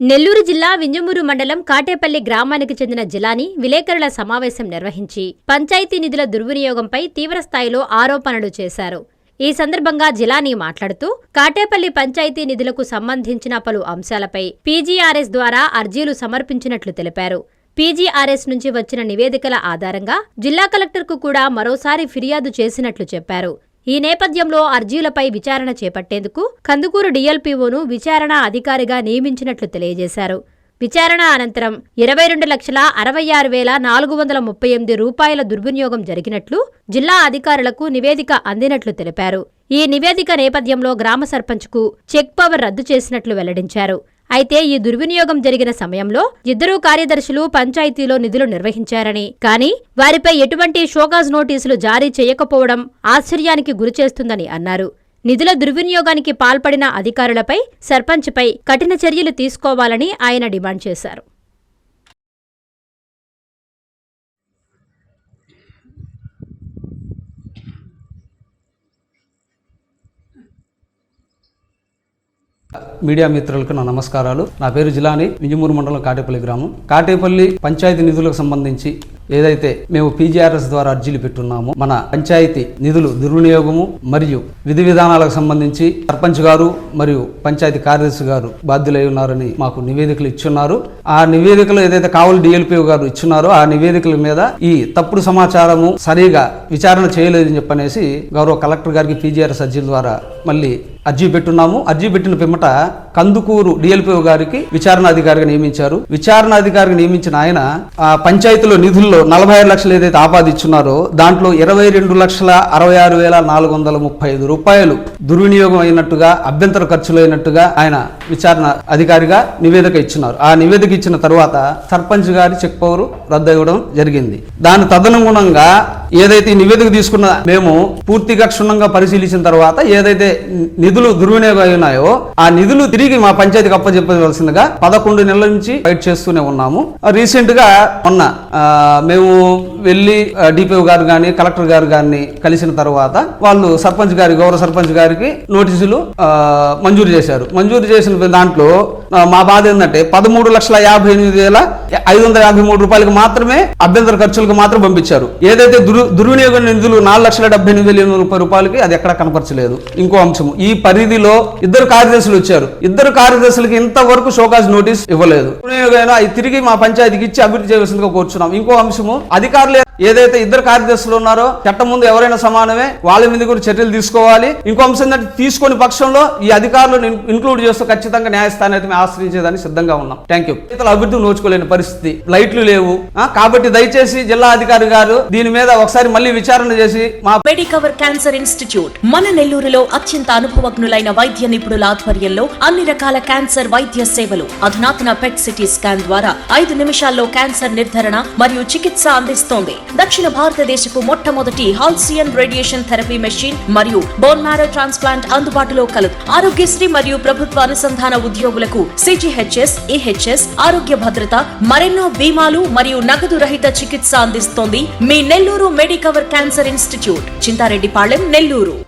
నెల్లూరు జిల్లా వింజమూరు మండలం కాటేపల్లి గ్రామానికి చెందిన జిలాని విలేకరుల సమావేశం నిర్వహించి పంచాయతీ నిధుల దుర్వినియోగంపై తీవ్రస్థాయిలో ఆరోపణలు చేశారు. ఈ సందర్భంగా జిలాని మాట్లాడుతూ కాటేపల్లి పంచాయతీ నిధులకు సంబంధించిన పలు అంశాలపై పీజీఆర్ఎస్ ద్వారా అర్జీలు సమర్పించినట్లు తెలిపారు. పీజీఆర్ఎస్ నుంచి వచ్చిన నివేదికల ఆధారంగా జిల్లా కలెక్టర్కు కూడా మరోసారి ఫిర్యాదు చేసినట్లు చెప్పారు. ఈ నేపథ్యంలో అర్జీలపై విచారణ చేపట్టేందుకు కందుకూరు డీఎల్పీఓను విచారణ అధికారిగా నియమించినట్లు తెలియజేశారు. విచారణ అనంతరం ఇరవై రెండు లక్షల అరవై ఆరు వేల నాలుగు వందల ముప్పై ఎనిమిది రూపాయల దుర్వినియోగం జరిగినట్లు జిల్లా అధికారులకు నివేదిక అందినట్లు తెలిపారు. ఈ నివేదిక నేపథ్యంలో గ్రామ సర్పంచ్కు చెక్ పవర్ రద్దు చేసినట్లు వెల్లడించారు. అయితే ఈ దుర్వినియోగం జరిగిన సమయంలో ఇద్దరు కార్యదర్శులు పంచాయతీలో నిధులు నిర్వహించారని. కానీ వారిపై ఎటువంటి షోకాజ్ నోటీసులు జారీ చేయకపోవడం ఆశ్చర్యానికి గురిచేస్తుందని అన్నారు. నిధుల దుర్వినియోగానికి పాల్పడిన అధికారులపై సర్పంచ్పై కఠిన చర్యలు తీసుకోవాలని ఆయన డిమాండ్ చేశారు. మీడియా మిత్రులకు నా నమస్కారాలు. నా పేరు జిలాని వింజమూరు మండలం కాటేపల్లి గ్రామం. కాటేపల్లి పంచాయతీ నిధులకు సంబంధించి ఏదైతే మేము పీజీఆర్ఎస్ ద్వారా అర్జీలు పెట్టున్నామో మన పంచాయతీ నిధులు దుర్వినియోగము మరియు విధి విధానాలకు సంబంధించి సర్పంచ్ గారు మరియు పంచాయతీ కార్యదర్శి గారు బాధ్యులై ఉన్నారని మాకు నివేదికలు ఇచ్చున్నారు. ఆ నివేదికలు ఏదైతే కావలి డిఎల్పీ గారు ఇచ్చున్నారో ఆ నివేదికల మీద ఈ తప్పుడు సమాచారము సరిగా విచారణ చేయలేదని చెప్పనేసి గౌరవ కలెక్టర్ గారికి పీజీఆర్ఎస్ అర్జీల ద్వారా మళ్ళీ అర్జీ పెట్టున్నాము. అర్జీ పెట్టిన పిమ్మట కందుకూరు డిఎల్పిఓ గారికి విచారణ అధికారిగా నియమించారు. విచారణ అధికారిగా నియమించిన ఆయన ఆ పంచాయతీలో నిధుల్లో నలభై ఆరు లక్షలు ఏదైతే ఆపాదిచ్చున్నారో దాంట్లో ఇరవై రెండు లక్షల అరవై ఆరు వేల నాలుగు వందల ముప్పై ఐదు రూపాయలు దుర్వినియోగం అయినట్టుగా అభ్యంతర ఖర్చులు అయినట్టుగా ఆయన విచారణ అధికారిగా నివేదిక ఇచ్చినారు ఆ నివేదిక ఇచ్చిన తర్వాత సర్పంచ్ గారి చెక్ పవర్ రద్దు అవ్వడం జరిగింది. దాని తదనుగుణంగా ఏదైతే ఈ నివేదిక తీసుకున్న మేము పూర్తిగా క్షుణ్ణంగా పరిశీలించిన తర్వాత ఏదైతే నిధులు దుర్వినియోగం అయినాయో ఆ నిధులు తిరిగి మా పంచాయతీకి అప్పచెప్పవలసిందిగా పదకొండు నెలల నుంచి ఫైట్ చేస్తూనే ఉన్నాము. రీసెంట్గా మొన్న మేము వెళ్ళి డిపిఓ గారు కానీ కలెక్టర్ గారు కానీ కలిసిన తర్వాత వాళ్ళు సర్పంచ్ గారి గౌరవ సర్పంచ్ గారికి నోటీసులు మంజూరు చేశారు. మంజూరు చేసిన దాంట్లో మా బాధ ఏంటంటే పదమూడు లక్షల యాభై ఎనిమిది వేల ఐదు వందల యాభై మూడు రూపాయలకు మాత్రమే అభ్యంతర ఖర్చులకు మాత్రం పంపించారు. ఏదైతే దుర్ దుర్వినియోగ నిధులు నాలుగు లక్షల డెబ్బై ఎనిమిది వేల ఎనిమిది ముప్పై రూపాయలకి అది ఎక్కడ కనపరచలేదు. ఇంకో అంశం ఈ పరిధిలో ఇద్దరు కార్యదర్శులు వచ్చారు. ఇద్దరు కార్యదర్శులకి ఇంతవరకు షోకాజ్ నోటీస్ ఇవ్వలేదు. దుర్వినియోగం తిరిగి మా పంచాయతీకి ఇచ్చి అభివృద్ధి చేయవలసిందిగా కోరుచున్నాం. ఇంకో అంశము అధికారులు ఏదైతే ఇద్దరు కార్యదర్శులు ఉన్నారో చట్టం ముందు ఎవరైనా సమానమే వాళ్ళ మీద కూడా చర్యలు తీసుకోవాలి. ఇంకో అంశం ఏంటంటే తీసుకొని పక్షంలో ఈ అధికారులను ఇన్క్లూడ్ చేస్తూ ఖచ్చితంగా న్యాయస్థానం అయితే మేము ఆశ్రయించేదానికి సిద్ధంగా ఉన్నాం. థ్యాంక్ యూ ఇతర అభివృద్ధి నోచుకోలేని పరిస్థితి. లైట్లు లేవు. కాబట్టి దయచేసి జిల్లా అధికారి గారు దీని మీద ఒకసారి మళ్ళీ విచారణ చేసి మా మెడికవర్ క్యాన్సర్ ఇన్స్టిట్యూట్ మన నెల్లూరులో అత్యంత అనుభవజ్ఞులైన వైద్య నిపుణుల ఆధ్వర్యంలో అన్ని రకాల క్యాన్సర్ వైద్య సేవలు అధునాతన పెట్ సిటీ స్కాన్ ద్వారా ఐదు నిమిషాల్లో క్యాన్సర్ నిర్ధారణ మరియు చికిత్స అందిస్తోంది. దక్షిణ భారతదేశపు మొట్టమొదటి హాల్సియన్ రేడియేషన్ థెరపీ మెషిన్ మరియు బోన్ మ్యారో ట్రాన్స్ప్లాంట్ అందుబాటులో కలదు. ఆరోగ్యశ్రీ మరియు ప్రభుత్వ అనుసంధాన ఉద్యోగులకు సిజిహెచ్ఎస్ ఈహెచ్ఎస్ ఆరోగ్య భద్రత మరెన్నో బీమాలు మరియు నగదు రహిత చికిత్స అందిస్తోంది మీ Nellore Medicover cancer institute. Chintareddypalem Nellore.